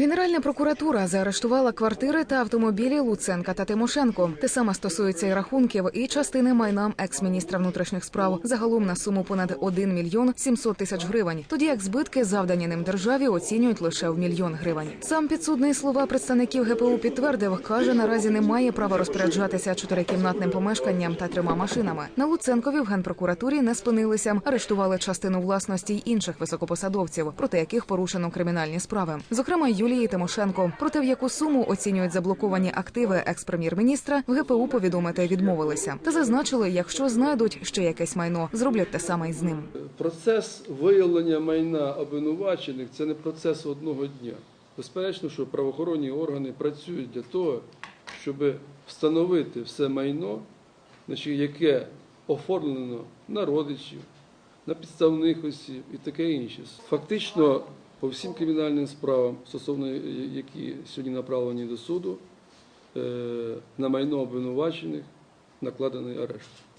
Генеральна прокуратура заарештувала квартири та автомобілі Луценка та Тимошенко. Те саме стосується і рахунків і частини майна екс-міністра внутрішніх справ загалом на суму понад 1 мільйон 700 тисяч гривень. Тоді як збитки, завдані ним державі, оцінюють лише в мільйон гривень. Сам підсудний слова представників ГПУ підтвердив, каже, наразі не має права розпоряджатися чотирикімнатним помешканням та трьома машинами. На Луценкові в генпрокуратурі не спинилися, арештували частину власності й інших високопосадовців, проти яких порушено кримінальні справи. Зокрема, Юлії Тимошенко, проте в яку суму оцінюють заблоковані активи екс-прем'єр-міністра, в ГПУ повідомити відмовилися та зазначили, якщо знайдуть ще якесь майно, зроблять те саме й з ним. Процес виявлення майна обвинувачених це не процес одного дня. Безперечно, що правоохоронні органи працюють для того, щоб встановити все майно, яке оформлено на родичів, на підставних осіб і таке інше. Фактично, по всім кримінальним справам, стосовно які сьогодні направлені до суду, е, на майно обвинувачених накладений арешт.